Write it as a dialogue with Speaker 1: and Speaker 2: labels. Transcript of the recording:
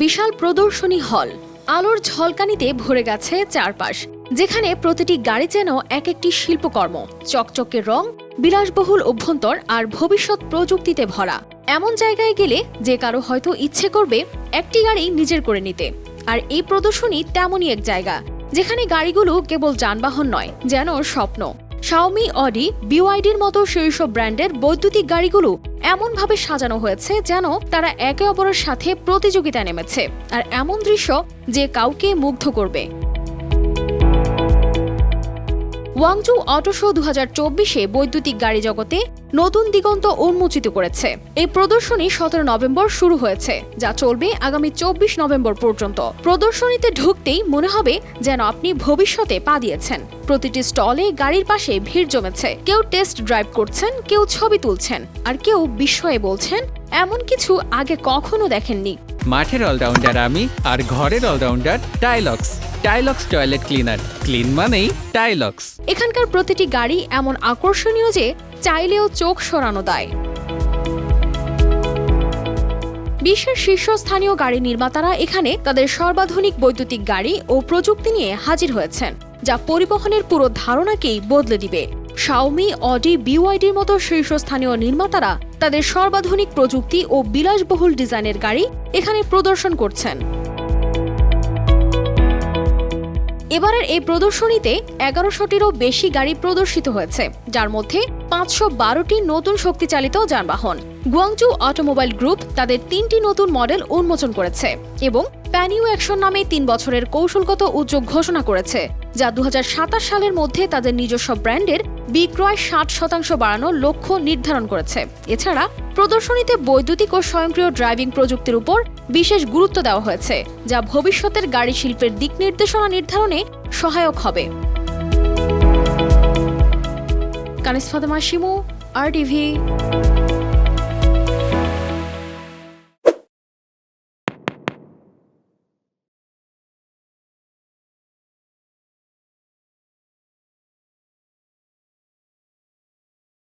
Speaker 1: বিশাল প্রদর্শনী হল। আলোর ঝলকানিতে ভরে গেছে চারপাশ, যেখানে প্রতিটি গাড়ি যেন এক একটি শিল্পকর্ম, চকচকে রং, বিলাসবহুল অভ্যন্তর আর ভবিষ্যৎ প্রযুক্তিতে ভরা। এমন জায়গায় গেলে যে কারও হয়তো ইচ্ছে করবে একটি গাড়ি নিজের করে নিতে। আর এই প্রদর্শনী তেমনই এক জায়গা, যেখানে গাড়িগুলো কেবল যানবাহন নয়, যেন স্বপ্ন। শাওমি অডি বিওয়াইডির মতো শীর্ষ ব্র্যান্ডের বৈদ্যুতিক গাড়িগুলো এমনভাবে সাজানো হয়েছে যেন তারা একে অপরের সাথে প্রতিযোগিতা নেমেছে। আর এমন দৃশ্য যে কাউকে মুগ্ধ করবে। ওয়াংচু অটো শো দু বৈদ্যুতিক গাড়ি জগতে নতুন দিগন্ত উন্মোচিত করেছে। এই প্রদর্শনী সতেরো নভেম্বর শুরু হয়েছে, যা চলবে আগামী চব্বিশ নভেম্বর পর্যন্ত। প্রদর্শনীতে ঢুকতেই মনে হবে যেন আপনি ভবিষ্যতে পা দিয়েছেন। প্রতিটি স্টলে গাড়ির পাশে ভিড় জমেছে। কেউ টেস্ট ড্রাইভ করছেন, কেউ ছবি তুলছেন, আর কেউ বিস্ময়ে বলছেন, এমন কিছু আগে কখনো দেখেননি।
Speaker 2: মাঠের অলরাউন্ডার আমি আর ঘরের allrounder Tylox Tylox toilet cleaner clean মানেই টাইলক্স
Speaker 1: এখানকার প্রতিটি গাড়ি এমন আকর্ষণীয় যে চাইলেও চোখ সরানো দায়। বিশ্বের শীর্ষস্থানীয় গাড়ি নির্মাতারা এখানে তাদের সর্বাধুনিক বৈদ্যুতিক গাড়ি ও প্রযুক্তি নিয়ে হাজির হয়েছেন, যা পরিবহনের পুরো ধারণাকেই বদলে দিবে। শাওমি অডি বিওয়াইডির মতো শীর্ষস্থানীয় নির্মাতারা তাদের সর্বাধুনিক প্রযুক্তি ও বিলাসবহুল ডিজাইনের গাড়ি এখানে প্রদর্শন করছেন। এবারের এই প্রদর্শনীতে এগারোশোটিরও বেশি গাড়ি প্রদর্শিত হয়েছে, যার মধ্যে পাঁচশো বারোটি নতুন শক্তিচালিত যানবাহন। গুয়াংজু অটোমোবাইল গ্রুপ তাদের তিনটি নতুন মডেল উন্মোচন করেছে এবং প্যানিউ অ্যাকশন নামে তিন বছরের কৌশলগত উদ্যোগ ঘোষণা করেছে, যা দু হাজার সাতাশ সালের মধ্যে তাদের নিজস্ব ব্র্যান্ডের বিক্রয় ষাট শতাংশ বাড়ানোর লক্ষ্য নির্ধারণ করেছে। এছাড়া প্রদর্শনীতে বৈদ্যুতিক ও স্বয়ংক্রিয় ড্রাইভিং প্রযুক্তির উপর বিশেষ গুরুত্ব দেওয়া হয়েছে, যা ভবিষ্যতের গাড়ি শিল্পের দিক নির্দেশনা নির্ধারণে সহায়ক হবে। কানিস ফাতেমা, শিমু আর টিভি